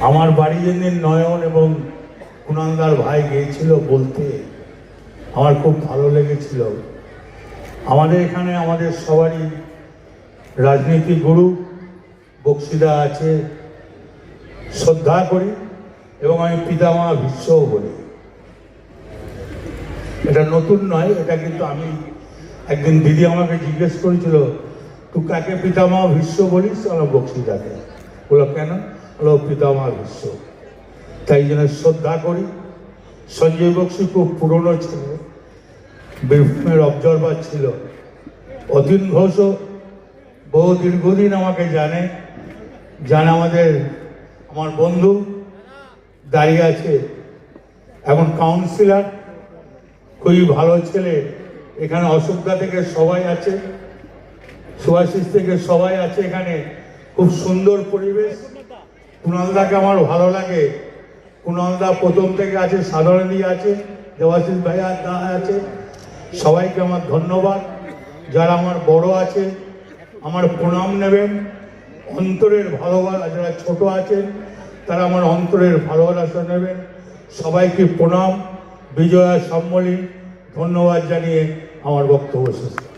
আমার বাড়ি যেদিন নয়ন এবং কুনান্দার ভাই গিয়েছিল বলতে, আমার খুব ভালো লেগেছিল। আমাদের এখানে আমাদের সবারই রাজনীতি গুরু, বক্সিদা আছে, শ্রদ্ধা করি এবং আমি পিতামা ভীষ্মও বলি। এটা নতুন নয়, এটা কিন্তু আমি একদিন দিদি আমাকে জিজ্ঞেস করেছিল, তুই কাকে পিতামা ভীষ্ম বলিস? আমার বক্সিদাকে। বলো কেন? বলো পিতামা ভীষ্ম তাই জন্য শ্রদ্ধা করি। সঞ্জয় বক্সি খুব পুরনো ছিল বীরভূমের অবজারভার ছিল। অতীন ঘোষও বহু দীর্ঘদিন আমাকে জানে জানে আমাদের, আমার বন্ধু দাঁড়িয়ে আছে। এখন কাউন্সিলার খুবই ভালো ছেলে। এখানে অশোকদা থেকে সবাই আছে, সুভাষিস থেকে সবাই আছে এখানে। খুব সুন্দর পরিবেশ। কুণালদাকে আমার ভালো লাগে। কুণালদা প্রথম থেকে আছে সাধারণী আছে, দেবাশিস ভাইয়া দা আছে। সবাইকে আমার ধন্যবাদ। যারা আমার বড় আছে, আমার প্রণাম নেবেন। অন্তরের ভালোবাসা, যারা ছোট আছেন, তারা আমার অন্তরের ভালোবাসা নেবেন। সবাইকে প্রণাম। বিজয়া সম্মলি ধন্যবাদ জানিয়ে আমার বক্তব্য শেষ।